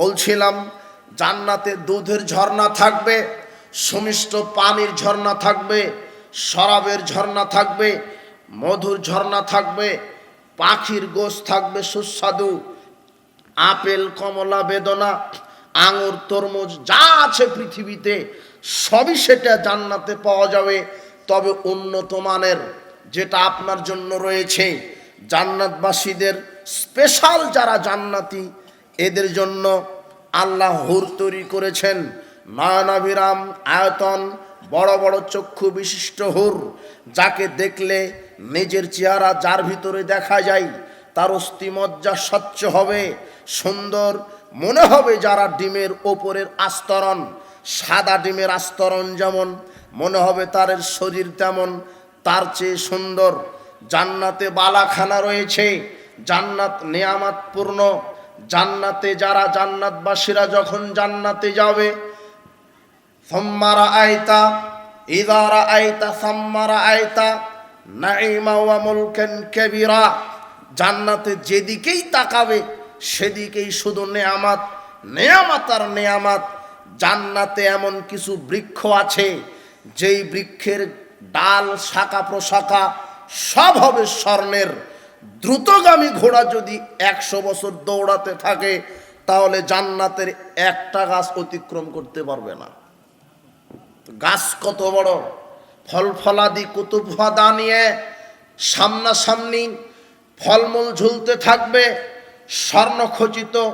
বলছিলাম, জান্নাতে দুধের ঝর্ণা থাকবে, সুমিষ্ট পানির ঝর্ণা থাকবে, শরাবের ঝর্ণা থাকবে, মধুর ঝর্ণা থাকবে, পাখির গোশ থাকবে সুস্বাদু, আপেল, কমলা, বেদনা, আঙুর, তরমুজ, যা আছে পৃথিবীতে, সবই সেটা জান্নাতে পাওয়া যাবে। তবে উন্নত মানের যেটা আপনার জন্য রয়েছে, জান্নাতবাসীদের স্পেশাল যারা জান্নাতি এদের জন্য আল্লাহ হুর তৈরি করেছেন নয়নাভিরাম আয়তন, বড় বড় চক্ষু বিশিষ্ট হুর, যাকে দেখলে নিজের চেহারা যার ভিতরে দেখা যায়, তার অস্থিমজ্জা স্বচ্ছ হবে, সুন্দর মনে হবে যারা ডিমের ওপরের আস্তরণ, সাদা ডিমের আস্তরণ যেমন, মনে হবে তার শরীর তেমন, তার চেয়ে সুন্দর। জান্নাতে বালাখানা রয়েছে, জান্নাত নেয়ামাতপূর্ণ জান্নাতে যারা জান্নাতবাসীরা যখন জান্নাতে যাবে সম্মারা আয়তা ইদারা আয়তা সম্মারা আয়তা নাইমা ওয়া কেবিরা, জান্নাতে যেদিকেই তাকাবে, সেদিকেই শুধু নেয়ামাত নেয়ামাত আর নেয়ামাত। জান্নাতে এমন কিছু বৃক্ষ আছে, যেই বৃক্ষের ডাল, শাখা প্রশাখা সব হবে স্বর্ণের। দ্রুতগামী ঘোড়া যদি একশো বছর দৌড়াতে থাকে, তাহলে জান্নাতের একটা গাছ অতিক্রম করতে পারবে না। গাছ কত বড়? ফল ফলাদি কুতুবদা নিয়ে সামনাসামনি ফলমূল ঝুলতে থাকবে। স্বর্ণ খচিত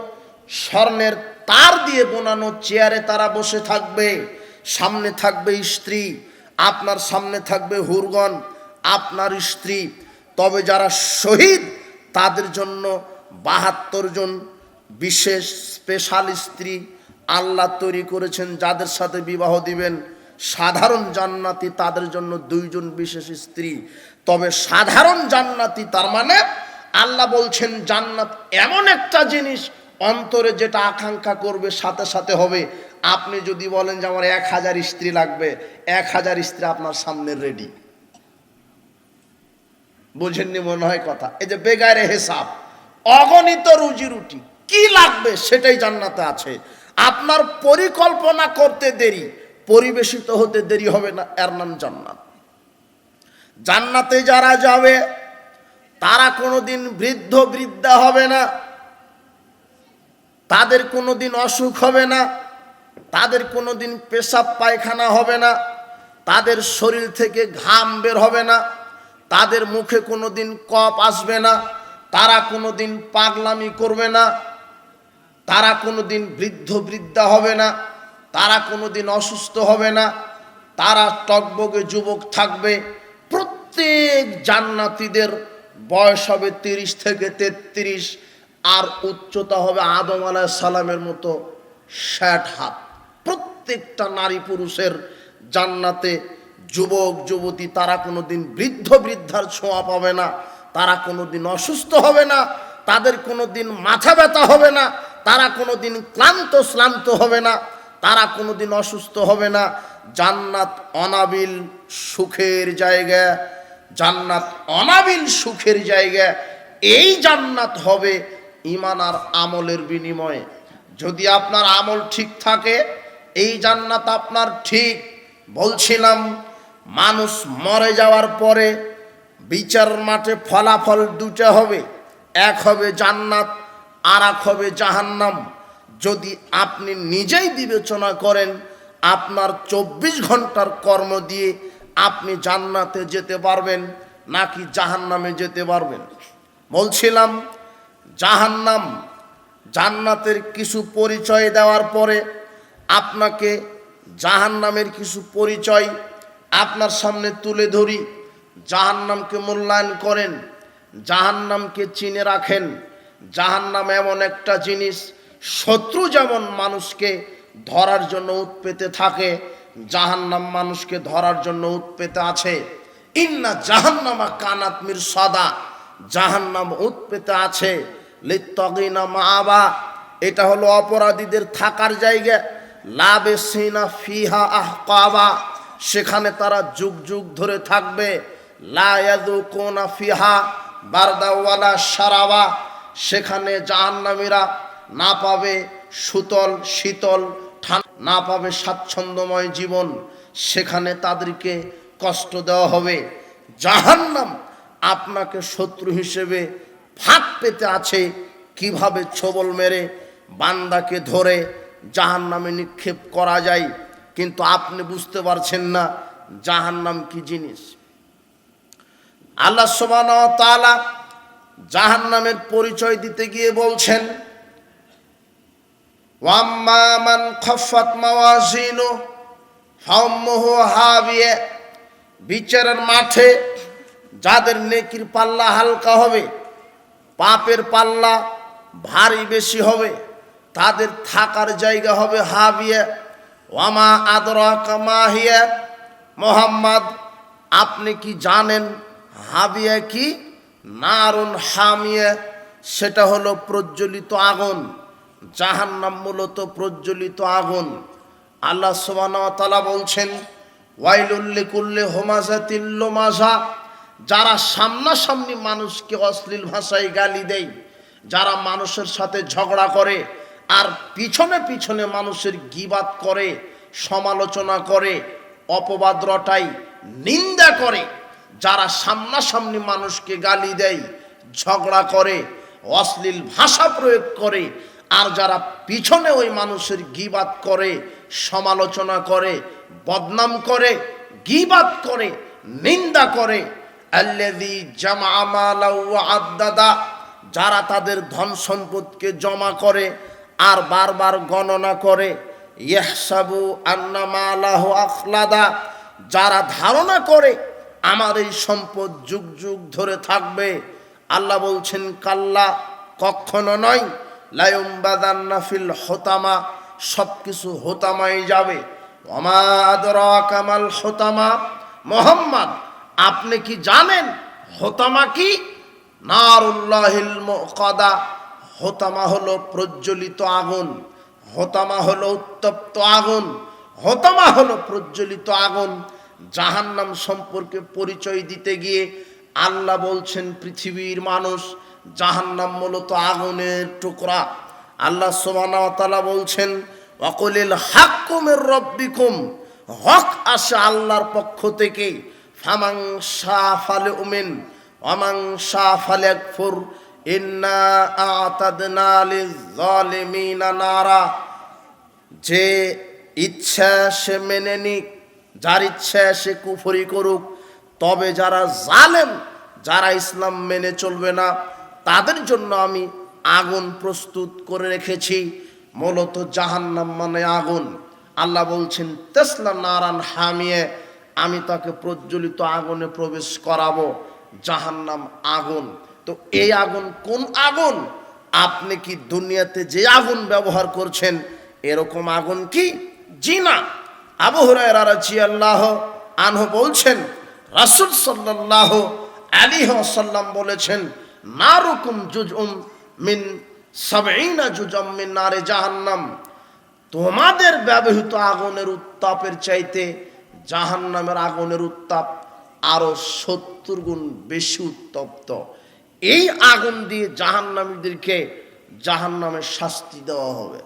স্বর্ণের তার দিয়ে বোনানো চেয়ারে তারা বসে থাকবে। সামনে থাকবে স্ত্রী, আপনার সামনে থাকবে হুরগন আপনার স্ত্রী তবে যারা শহীদ, তাদের জন্য বাহাত্তর জন বিশেষ স্পেশাল স্ত্রী আল্লাহ তৈরি করেছেন, যাদের সাথে বিবাহ দিবেন। সাধারণ জান্নাতি তাদের জন্য দুইজন বিশেষ স্ত্রী। তবে সাধারণ জান্নাতি তার মানে আল্লাহ বলছেন, জান্নাত এমন একটা জিনিস অন্তরে যেটা আকাঙ্ক্ষা করবে, সাথে সাথে হবে। আপনি যদি বলেন যে আমার এক হাজার স্ত্রী লাগবে, এক হাজার স্ত্রী আপনার সামনে রেডি বুঝেননি মনে হয় কথা। এই যে বেগারে হিসাব, অগণিত রুজি রুটি, কি লাগবে সেটাই জান্নাতে আছে। আপনার পরিকল্পনা করতে দেরি, পরিবেশিত হতে দেরি হবে না, এর নাম জান্নাত। জান্নাতে যারা যাবে, তারা কোনোদিন বৃদ্ধ, বৃদ্ধা হবে না। তাদের কোনোদিন অসুখ হবে না। তাদের কোনোদিন পেশাব পায়খানা হবে না। তাদের শরীর থেকে ঘাম বের হবে না। তাদের মুখে কোনোদিন কপ আসবে না, তারা কোনোদিন পাগলামি করবে না, তারা কোনোদিন বৃদ্ধ বৃদ্ধা হবে না, তারা কোনোদিন অসুস্থ হবে না, তারা টকবগে যুবক থাকবে। প্রত্যেক জান্নাতীদের বয়স হবে তিরিশ থেকে তেত্রিশ, আর উচ্চতা হবে আদম আলাহ সালামের মতো ষাট হাত। প্রত্যেকটা নারী পুরুষের জান্নাতে যুবক, যুবতী, তারা কোনোদিন বৃদ্ধ বৃদ্ধার ছোঁয়া পাবে না, তারা কোনো দিন অসুস্থ হবে না, তাদের কোনোদিন মাথা ব্যথা হবে না, তারা কোনোদিন ক্লান্ত, শ্লান্ত হবে না, তারা কোনোদিন অসুস্থ হবে না। জান্নাত অনাবিল সুখের জায়গা, জান্নাত অনাবিল সুখের জায়গা, এই জান্নাত হবে ইমান আর আমলের বিনিময়ে। যদি আপনার আমল ঠিক থাকে, এই জান্নাত আপনার ঠিক, বলছিলাম মানুষ মরে যাওয়ার পরে বিচার মাঠে ফলাফল দুটা হবে। এক হবে জান্নাত আর এক হবে জাহান্নাম। যদি আপনি নিজেই বিবেচনা করেন, আপনার চব্বিশ ঘণ্টার কর্ম দিয়ে আপনি জান্নাতে যেতে পারবেন নাকি জাহান্নামে যেতে পারবেন? বলছিলাম, জাহান্নাম জান্নাতের কিছু পরিচয় দেওয়ার পরে আপনাকে জাহান্নামের কিছু পরিচয় আপনার সামনে তুলে ধরি, জাহান্নামকে মূল্যায়ন করেন, জাহান্নামকে চিনে রাখেন। জাহান্নাম এমন একটা জিনিস, শত্রু যেমন মানুষকে ধরার জন্য উৎপেতে থাকে, জাহান্নাম মানুষকে ধরার জন্য উৎপেতে আছে। ইন্না জাহান্নামা কানাত মির সদা জাহান্নাম উৎপেতে আছে। লিত্তগিনা মাআবা, এটা হলো অপরাধীদের থাকার জায়গা। লাবে সিনা ফিহা আহকাবা সেখানে তারা যুগ যুগ ধরে থাকবে। লায়াদু ফিহা বারদাওয়ালা সারাবা সেখানে জাহান্নামীরা না পাবে সুতল, শীতল না পাবে স্বাচ্ছন্দ্যময় জীবন। সেখানে তাদেরকে কষ্ট দেওয়া হবে। জাহান্নাম আপনাকে শত্রু হিসেবে ফাঁক পেতে আছে। কীভাবে ছবল মেরে বান্দাকে ধরে জাহান্নামে নিক্ষেপ করা যায়? কিন্তু আপনি বুঝতে পারছেন না জাহান্নাম কি জিনিস। আল্লাহ সোবান তালা জাহান্নামের পরিচয় দিতে গিয়ে বলছেন, ওয়াম্মা মান খফাত মাওয়াজিনু ফাউম্মুহু হাবিয়ে। বিচারের মাঠে যাদের নেকির পাল্লা হালকা হবে, পাপের পাল্লা ভারী বেশি হবে, তাদের থাকার জায়গা হবে হাবিয়ে। ওয়ামা আদরা কামাহিয়া মোহাম্মদ, আপনি কি জানেন হাবিয়া কি? নারুন হামিয়া। সেটা হলো প্রজ্বলিত আগুন। জাহান্নাম মূলত প্রজ্বলিত আগুন। আল্লাহ সুবহানাহু বলছেন ওয়াইলুল্লি কুল্লি হোমাজাতিল্ল মাজা যারা সামনাসামনি মানুষকে অশ্লীল ভাষায় গালি দেয়, যারা মানুষের সাথে ঝগড়া করে আর পিছনে পিছনে মানুষের গিবাদ করে, সমালোচনা করে, অপবাদ রটাই নিন্দা করে, যারা সামনাসামনি মানুষকে গালি দেয়, ঝগড়া করে, অশ্লীল ভাষা প্রয়োগ করে, আর যারা পিছনে ওই মানুষের গিবাত করে, সমালোচনা করে, বদনাম করে, গিবাদ করে, নিন্দা করে যারা তাদের ধন সম্পদকে জমা করে আর বারবার গণনা করে ইহসাবু আন্না মালাহু আখলাদা, যারা ধারণা করে আমার এই সম্পদ যুগ যুগ ধরে থাকবে, আল্লাহ বলছেন, কাল্লা, কখনো নয় লায়ুম বাদান্না ফিল হোতামা সব কিছু হোতামাই যাবে। অমাদর কামাল হোতামা, মোহাম্মদ, আপনি কি জানেন হোতামা কি? নারুল্লাহিল কদা হোতামা হলো প্রজ্বলিত আগুন, হোতামা হলো উত্তপ্ত আগুন, হোতামা হলো প্রজ্বলিত আগুন। জাহান্নাম সম্পর্কে পরিচয় দিতে গিয়ে আল্লাহ বলছেন, পৃথিবীর মানুষ জাহান্নাম মূলত আগুনের টুকরা। আল্লাহ সোমানা বলছেন অকলিল হাক্কুমের রব্বিকুম হক আসে আল্লাহর পক্ষ থেকে। ফামাং শাহ ফালে উমেন অমাং শাহ ফালে একফুর নারা। যে ইচ্ছা সে মেনে নিক, যার ইচ্ছা সে কুফরি করুক, তবে যারা জালেম, যারা ইসলাম মেনে চলবে না, তাদের জন্য আমি আগুন প্রস্তুত করে রেখেছি, মূলত জাহান্নাম মানে আগুন। আল্লাহ বলছেন, তেসলা নারান হামিয়ে, আমি তাকে প্রজ্বলিত আগুনে প্রবেশ করাবো, জাহান্নাম আগুন। তো এই আগুন কোন আগুন? আপনি কি দুনিয়াতে যে আগুন ব্যবহার করছেন, এরকম আগুন কি? জিনা আবু হুরায়রা রাদিয়াল্লাহ আনহু বলছেন, রাসূল সাল্লাল্লাহু আলাইহি ওয়াসাল্লাম বলেছেন, নারুকুম জুজউম মিন সাবঈনা জুজাম মিন নারে জাহান্নাম। তোমাদের ব্যবহৃত আগুনের উত্তাপের চাইতে জাহান্নামের আগুনের উত্তাপ আরও সত্তর গুণ বেশি উত্তপ্ত। এই আগুন দিয়ে জাহান্নামীদেরকে জাহান্নামের শাস্তি দেওয়া হবে।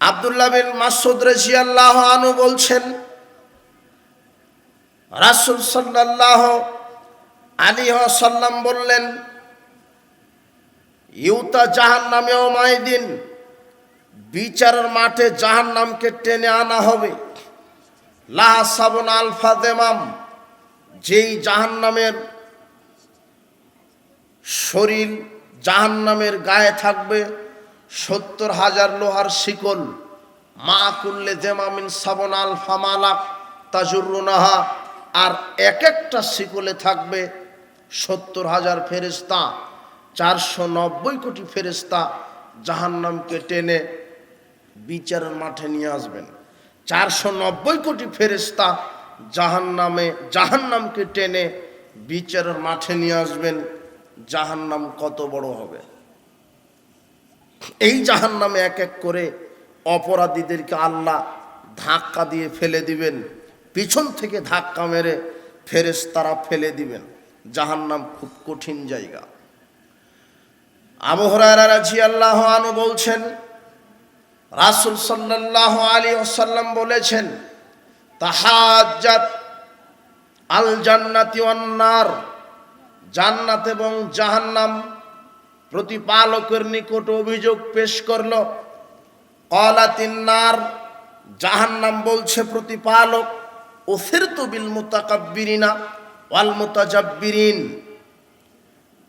আবদুল্লাহ বিন মাসুদ রাজিয়াল্লাহ আনু বলছেন, রাসূল সাল্লাল্লাহ আলাইহি ওয়াসাল্লাম বললেন, ইউতা জাহান্নামে ওমাইদিন বিচারের মাঠে জাহান্নামকে টেনে আনা হবে। লাহা সাবুন আলফা দেমাম। যেই জাহান্নামের শরীর জাহান্নামের গায়ে থাকবে, সত্তর হাজার লোহার শিকল। মা কুল্লে জেমামিন সাবন আল ফামালাক তাজুরুনাহা। আর এক একটা শিকলে থাকবে সত্তর হাজার ফেরেস্তা চারশো নব্বই কোটি ফেরেস্তা জাহান্নামকে টেনে বিচারের মাঠে নিয়ে আসবেন। চারশো নব্বই কোটি ফেরেস্তা জাহান্নামে, জাহান্নামকে টেনে বিচারের মাঠে নিয়ে আসবেন, জাহান্নাম কত বড় হবে? এই জাহান নামে এক এক করে অপরাধীদেরকে আল্লাহ ধাক্কা দিয়ে ফেলে দিবেন, পিছন থেকে ধাক্কা মেরে ফেরেস তারা ফেলে দিবেন। জাহান নাম খুব কঠিন জায়গা। আবু হুরায়রা রাদিয়াল্লাহু আনহু বলছেন, রাসূল সাল্লাল্লাহু আলী ওয়াসাল্লাম বলেছেন তাহাজ্জাত আল জান্নাতি ওয়ান নার জান্নাত এবং জাহান্নাম প্রতিপালকের নিকট অভিযোগ পেশ করল। কলাতিন নার জাহান্নাম বলছে প্রতিপালক ওফিরতু বিল মুতাকাব্বিরিনা ওয়াল মুতাজাব্বিরিন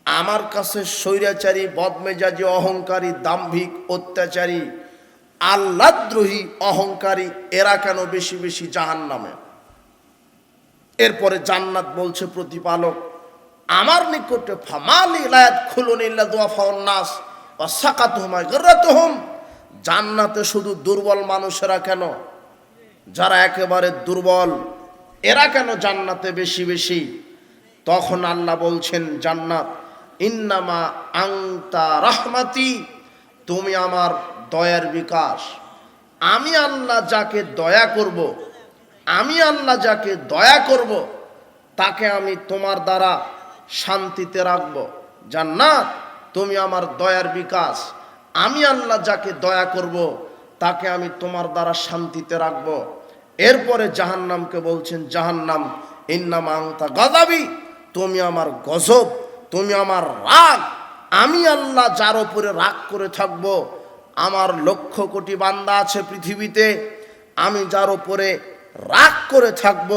আমার কাছে স্বৈরাচারী, বদমেজাজি, অহংকারী, দাম্ভিক, অত্যাচারী আল্লাদ্রোহী অহংকারী, এরা কেন বেশি বেশি জাহান নামে? এরপরে জান্নাত বলছে প্রতিপালক, আমার নিকটে ইল্লা বা সাকাত হুমায় জান্নাতে শুধু দুর্বল মানুষেরা কেন? যারা একেবারে দুর্বল, এরা কেন জান্নাতে বেশি বেশি? তখন আল্লাহ বলছেন, জান্নাত, ইন্নামা আংতা রহমাতি, তুমি আমার দয়ার বিকাশ। আমি আল্লাহ যাকে দয়া করব, আমি আল্লাহ যাকে দয়া করব, তাকে আমি তোমার দ্বারা শান্তিতে রাখব। জান্নাত, তুমি আমার দয়ার বিকাশ। আমি আল্লাহ যাকে দয়া করব, তাকে আমি তোমার দ্বারা শান্তিতে রাখব। এরপরে জাহান্নামকে বলছেন, জাহান্নাম, ইন্নাম আংতা গদাবি তুমি আমার গজব, তুমি আমার রাগ। আমি আল্লাহ যার উপরে রাগ করে থাকব আমার লক্ষ কোটি বান্দা আছে পৃথিবীতে, আমি যার উপরে রাগ করে থাকব,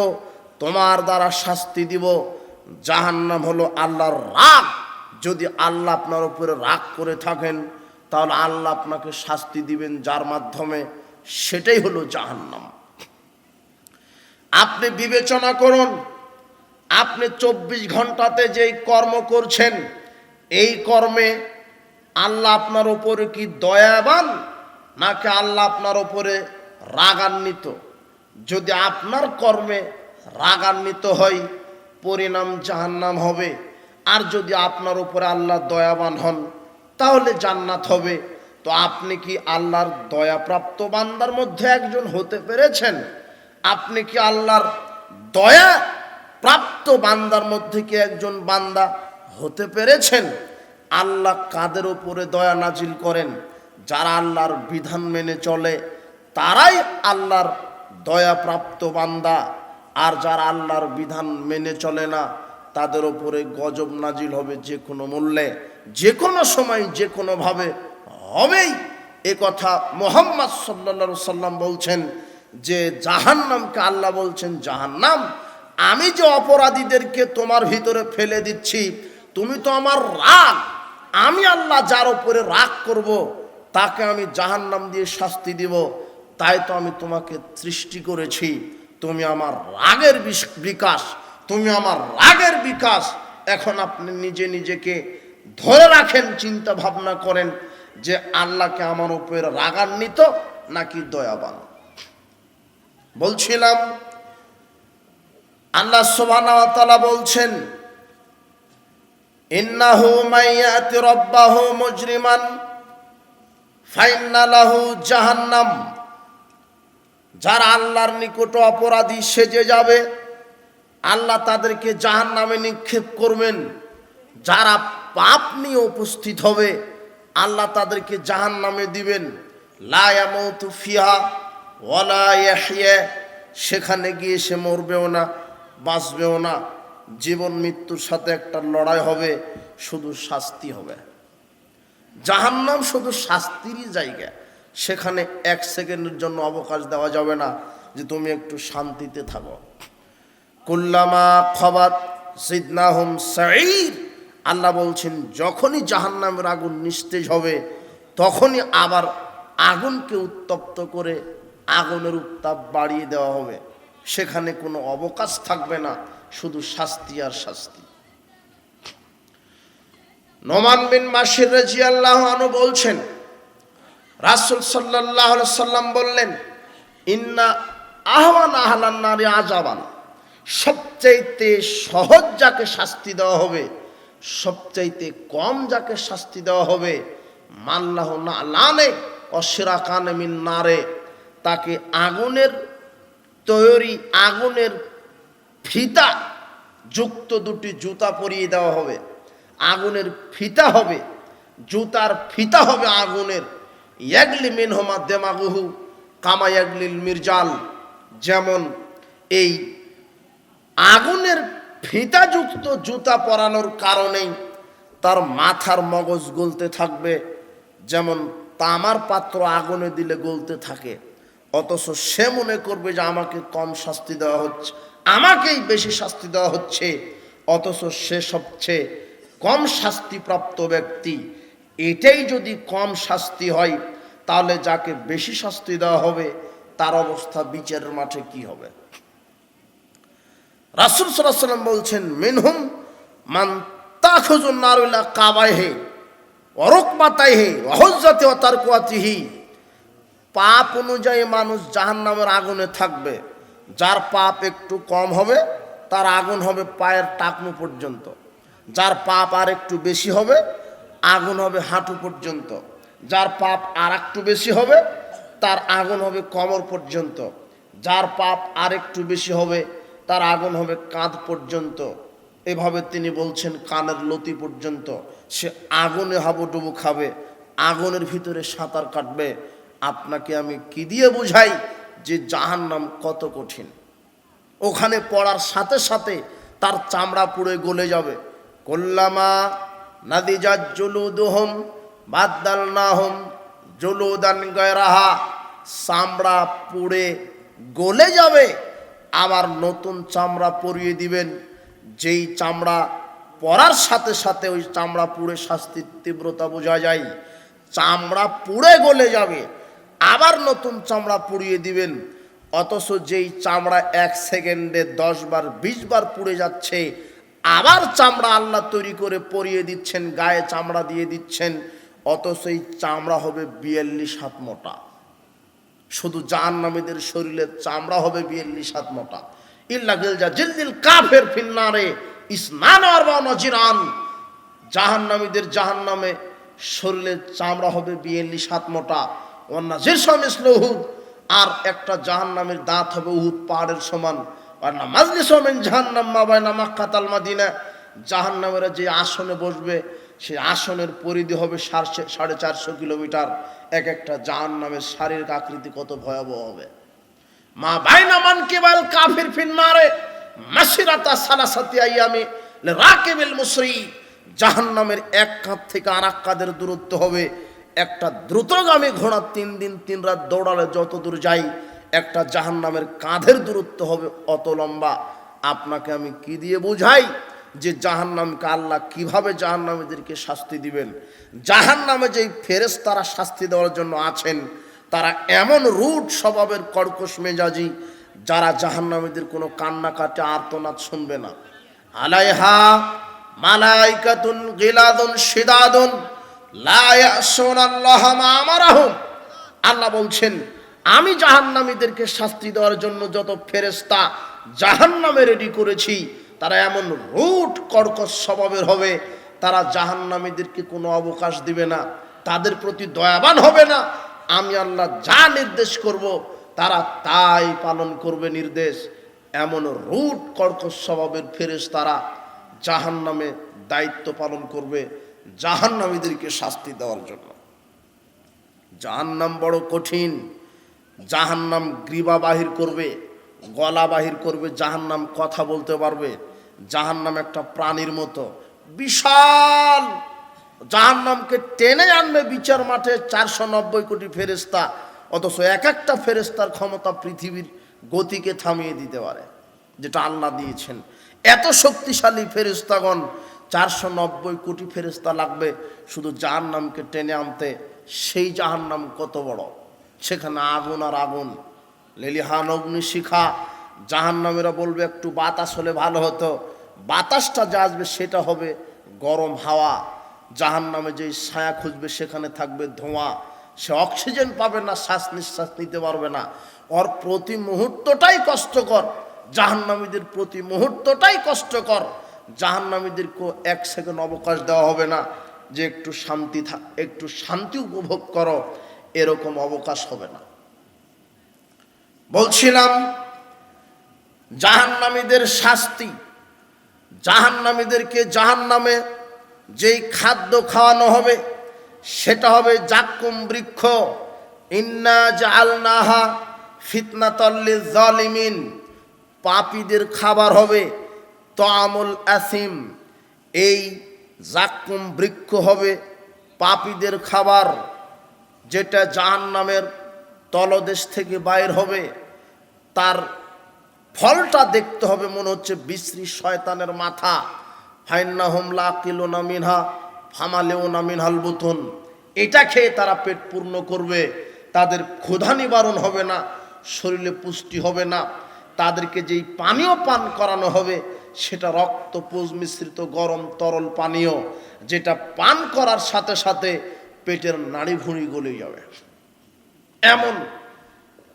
তোমার দ্বারা শাস্তি দিব। জাহান্নাম হলো আল্লাহর রাগ। যদি আল্লাহ আপনার উপরে রাগ করে থাকেন, তাহলে আল্লাহ আপনাকে শাস্তি দিবেন যার মাধ্যমে সেটাই হলো জাহান্নাম। আপনি বিবেচনা করুন, আপনি চব্বিশ ঘন্টাতে যেই কর্ম করছেন, এই কর্মে আল্লাহ আপনার উপরে কি দয়াবান? নাকি আল্লাহ আপনার উপরে রাগান্বিত? যদি আপনার কর্মে রাগান্বিত হয়, পরিণাম জাহান্নাম হবে। আর যদি আপনার উপরে আল্লাহ দয়াবান হন, তাহলে জান্নাত হবে। তো আপনি কি আল্লাহর দয়াপ্রাপ্ত বান্দার মধ্যে একজন হতে পেরেছেন? আপনি কি আল্লাহর দয়া প্রাপ্ত বান্দার মধ্যে কি একজন বান্দা হতে পেরেছেন? আল্লাহ কাদের ওপরে দয়া নাজিল করেন? যারা আল্লাহর বিধান মেনে চলে, তারাই আল্লাহর দয়াপ্রাপ্ত বান্দা। আর যারা আল্লাহর বিধান মেনে চলে না, তাদের ওপরে গজব নাজিল হবে যে কোনো মূল্যে। যে কোনো সময়, যে কোনোভাবে হবেই। এ কথা মোহাম্মদ সাল্লা সাল্লাম বলছেন যে, জাহান্নামকে আল্লাহ বলছেন জাহান্নাম। আমি যে অপরাধীদেরকে তোমার ভিতরে ফেলে দিচ্ছি, তুমি তো আমার রাগ। আমি আল্লাহ যার উপরে রাগ করব, তাকে আমি জাহান্নাম দিয়ে শাস্তি দিব, তাই তো আমি তোমাকে সৃষ্টি করেছি। তুমি আমার রাগের বিকাশ, তুমি আমার রাগের বিকাশ। এখন আপনি নিজে নিজেকে ধরে রাখেন, চিন্তা ভাবনা করেন যে আল্লাহকে আমার উপরে রাগান্বিত নাকি দয়াবান। বলছিলাম, আল্লাহ তাআলা বলছেন ইন্নাহু মাইয়াতি রাব্বাহু মুজরিমান, ফাইন্না লাহু জাহান্নাম। যারা আল্লাহর নিকট অপরাধী সেজে যাবে, আল্লাহ তাদেরকে জাহান্নামে নিক্ষেপ করবেন। যারা পাপ নিয়ে উপস্থিত হবে, আল্লাহ তাদেরকে জাহান্নামে দিবেন। লা ইয়ামুতু ফিহা ওয়ালা ইয়াহইয়া, সেখানে গিয়ে সে মরবেও না, বাঁচবেও না। জীবন মৃত্যুর সাথে একটা লড়াই হবে, শুধু শাস্তি হবে। জাহান্নাম শুধু শাস্তিরই জায়গা। সেখানে এক সেকেন্ডের জন্য অবকাশ দেওয়া যাবে না যে তুমি একটু শান্তিতে থাকো। কুল্লামা খবাত সিদনাহুম সাঈর আল্লাহ বলছেন, যখনই জাহান্নামের আগুন নিস্তেজ হবে, তখনই আবার আগুনকে উত্তপ্ত করে আগুনের উত্তাপ বাড়িয়ে দেওয়া হবে। সেখানে কোনো অবকাশ থাকবে না। শুধু শাস্তি আর শাস্তি। নোমান বিন মাসির রাজি আল্লাহ আনু বলছেন, রাসুল সাল্লাহ সাল্লাম বললেন, ইন্না আহ্বান আহলান নারী আজাবান সবচাইতে সহজ যাকে শাস্তি দেওয়া হবে, সবচাইতে কম যাকে শাস্তি দেওয়া হবে মাল্লাহ না লানে অসিরা কানে মিন নারে। তাকে আগুনের তৈরি, আগুনের ফিতা, যুক্ত দুটি জুতা পরিয়ে দেওয়া হবে। আগুনের ফিতা হবে, জুতার ফিতা হবে আগুনের। ইয়াগলি মিন হোমা দেমাগুহু কামা ইয়াগলিল মির্জাল। যেমন এই আগুনের ফিতাযুক্ত জুতা পরানোর কারণেই তার মাথার মগজ গলতে থাকবে। যেমন তামার পাত্র আগুনে দিলে গলতে থাকে। অথচ সে মনে করবে যে আমাকে কম শাস্তি দেওয়া হচ্ছে। আমাকেই বেশি শাস্তি দেওয়া হচ্ছে, অথচ সে সবচেয়ে কম শাস্তিপ্রাপ্ত ব্যক্তি। এটাই যদি কম শাস্তি হয়, তাহলে যাকে বেশি শাস্তি দেওয়া হবে, তার অবস্থা বিচারের মাঠে কি হবে? রাসুল সাল্লাম বলছেন, মিনহুম মান নারুল্লা কাবাই হে অরক মাতাই হে অহজ্জাতে অতার কুয়াতিহি পাপ অনুযায়ী মানুষ জাহান নামের আগুনে থাকবে। যার পাপ একটু কম হবে, তার আগুন হবে পায়ের টাকনু পর্যন্ত। যার পাপ আর একটু বেশি হবে, আগুন হবে হাঁটু পর্যন্ত। যার পাপ আর একটু বেশি হবে, তার আগুন হবে কোমর পর্যন্ত। যার পাপ আর একটু বেশি হবে, তার আগুন হবে কাঁধ পর্যন্ত। এভাবে তিনি বলছেন, কানের লতি পর্যন্ত। সে আগুনে হাবুডুবু খাবে, আগুনের ভিতরে সাঁতার কাটবে। আপনাকে আমি কি দিয়ে বুঝাই? যে জাহান্নাম কত কঠিন। ওখানে পড়ার সাথে সাথে তার চামড়া পুড়ে গলে যাবে। কল্লামা নাদিজা জলুদহম বাদ্দাল নাহম জলুদান গয়রাহা। চামড়া পুড়ে গলে যাবে, আবার নতুন চামড়া পরিয়ে দিবেন। যেই চামড়া পরার সাথে সাথে ওই চামড়া পুড়ে শাস্তির তীব্রতা বোঝা যায়। চামড়া পুড়ে গলে যাবে আবার নতুন চামড়া পুড়িয়ে দিবেন। অথচ যেই চামড়া এক সেকেন্ডে দশ বার, বিশ বার পুড়ে যাচ্ছে, আবার চামড়া আল্লাহ তৈরি করে পরিয়ে দিচ্ছেন, গায়ে চামড়া দিয়ে দিচ্ছেন, অথচ এই চামড়া হবে বিয়াল্লিশ হাত মোটা। শুধু জাহান্নামীদের শরীরের চামড়া হবে বিয়াল্লিশ হাত মোটা। ইল্লা গিলজা জিলদিল কাফের ফিন্নারে ইসনান আর বা নজিরান। জাহান্নামীদের জাহান্নামে শরীরের চামড়া হবে বিয়াল্লিশ হাত মোটা। যে সমিসল উহুদ। আর একটা জাহান্নামের দাঁত হবে উহুদ পাহাড়ের সমান। আর না মাজলিস হবেন জাহান্নাম মাবায় না মাক্কাতাল মাদিনা। জাহান্নামেরা যে আসনে বসবে, সেই আসনের পরিধি হবে সাড়ে সাড়ে চারশো কিলোমিটার। এক একটা জাহান্নামের শারীরিক আকৃতি কত ভয়াবহ হবে। মা বাইনা মান কেবল কাফির ফিন্নারে মাসিরাতা সালাসাতি আইয়ামি রাকিবিল মুসরি। জাহান্নামের এক কাঁধ থেকে আর এক দূরত্ব হবে একটা দ্রুতগামী ঘোড়া তিন দিন, তিন রাত দৌড়ালে যত দূর যাই, একটা জাহান্নামের কাঁধের দূরত্ব হবে অত লম্বা। আপনাকে আমি কি দিয়ে বুঝাই যে জাহান্নামকে আল্লাহ কীভাবে জাহান্নামীদেরকে শাস্তি দিবেন? জাহান্নামে যেই ফেরেস তারা শাস্তি দেওয়ার জন্য আছেন, তারা এমন রুট স্বভাবের কর্কশ মেজাজি যারা জাহান্নামীদের কোনো কান্নাকাটি, আর্তনাদ শুনবে না। আলাইহা মালাইকাতুন গিলাদুন ইয়াসুন আল্লাহ বলছেন, আমি জাহান্নামীদেরকে শাস্তি দেওয়ার জন্য যত ফেরেস্তা জাহান্নামে রেডি করেছি, তারা এমন রুট কর্কশ স্বভাবের হবে, তারা জাহান্নামীদেরকে কোনো অবকাশ দিবে না, তাদের প্রতি দয়াবান হবে না। আমি আল্লাহ যা নির্দেশ করব, তারা তাই পালন করবে নির্দেশ। এমন রুট কর্কশ স্বভাবের ফেরেস তারা জাহান্নামে দায়িত্ব পালন করবে। জাহান্নামীদেরকে শাস্তি দেওয়ার জন্য। জাহান্নাম বড় কঠিন, জাহান্নাম গ্রীবা বাহির করবে, গলা বাহির করবে, জাহান্নাম কথা বলতে পারবে, জাহান্নাম একটা প্রাণীর মতো। বিশাল! জাহান্নামকে টেনে আনবে বিচার মাঠে চারশো নব্বই কোটি ফেরেস্তা অথচ এক একটা ফেরেস্তার ক্ষমতা পৃথিবীর গতিকে থামিয়ে দিতে পারে, যেটা আল্লাহ দিয়েছেন। এত শক্তিশালী ফেরেস্তাগণ চারশো নব্বই কোটি ফেরেস্তা লাগবে। শুধু জাহান্নামকে টেনে আনতে সেই জাহান্নাম কত বড়? সেখানে আগুন আর আগুন। লেলিহান অগ্নি শিখা জাহান্নামেরা বলবে, একটু বাতাস হলে ভালো হতো। বাতাসটা যা আসবে সেটা হবে গরম হাওয়া। জাহান নামে যে ছায়া খুঁজবে সেখানে থাকবে ধোঁয়া। সে অক্সিজেন পাবে না, শ্বাস নিঃশ্বাস নিতে পারবে না। ওর প্রতি মুহূর্তটাই কষ্টকর। জাহান্নামীদের প্রতি মুহূর্তটাই কষ্টকর। জাহান্নামীদেরকে এক সেকেন্ড অবকাশ দেওয়া হবে না, যে একটু শান্তি একটু শান্তি উপভোগ করো, এরকম অবকাশ হবে না। বলছিলাম, জাহান্নামীদের শাস্তি, জাহান্নামীদেরকে জাহান্নামে যেই খাদ্য খাওয়ানো হবে, সেটা হবে জাক্কুম বৃক্ষ। ইন্না জালনাহা ফিতনাতল্লি জালিমিন পাপীদের খাবার হবে তামুল আসিম। এই জাক্কুম বৃক্ষ হবে পাপীদের খাবার, যেটা জাহান নামের তলদেশ থেকে বাইর হবে। তার ফলটা দেখতে হবে, মনে হচ্ছে বিশ্রী শয়তানের মাথা। ফাইন্না হোমলা কিলো না মিনহা ফামালেও না মিনহাল বুথুন এটা খেয়ে তারা পেট পূর্ণ করবে। তাদের ক্ষুধা নিবারণ হবে না, শরীরে পুষ্টি হবে না। তাদেরকে যেই পানীয় পান করানো হবে সেটা রক্ত পুজ মিশ্রিত গরম তরল পানীয়, যেটা পান করার সাথে সাথে পেটের নাড়ি ভুঁড়ি গলে যাবে। এমন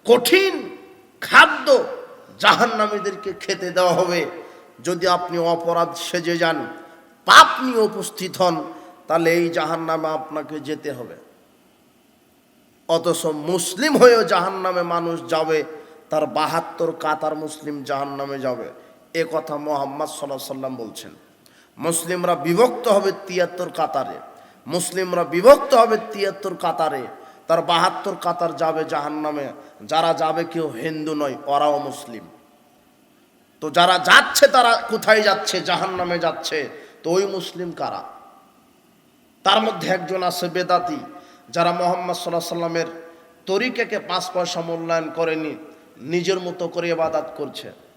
কঠিন খাদ্য জাহান্নামীদেরকে খেতে দেওয়া হবে। যদি আপনি অপরাধ সেজে যান, পাপ নিয়ে উপস্থিত হন, তাহলে এই জাহান্নামে আপনাকে যেতে হবে। অথচ মুসলিম হয়েও জাহান্নামে মানুষ যাবে, তার বাহাত্তর কাতার মুসলিম জাহান্নামে যাবে। এ কথা মোহাম্মদ সাল্লাহ সাল্লাম বলছেন। মুসলিমরা বিভক্ত হবে তিয়াত্তর কাতারে। মুসলিমরা বিভক্ত হবে তিয়াত্তর কাতারে। তার বাহাত্তর কাতার যাবে জাহান্নামে। যারা যাবে কেউ হিন্দু নয়, ওরাও মুসলিম। তো যারা যাচ্ছে তারা কোথায় যাচ্ছে? জাহান্নামে যাচ্ছে। তো ওই মুসলিম কারা? তার মধ্যে একজন আছে বেদাতি, যারা মোহাম্মদ সাল্লাহ সাল্লামের তরিকাকে পাঁচ পয়সা মূল্যায়ন করেনি, নিজের মতো করে ইবাদাত করছে।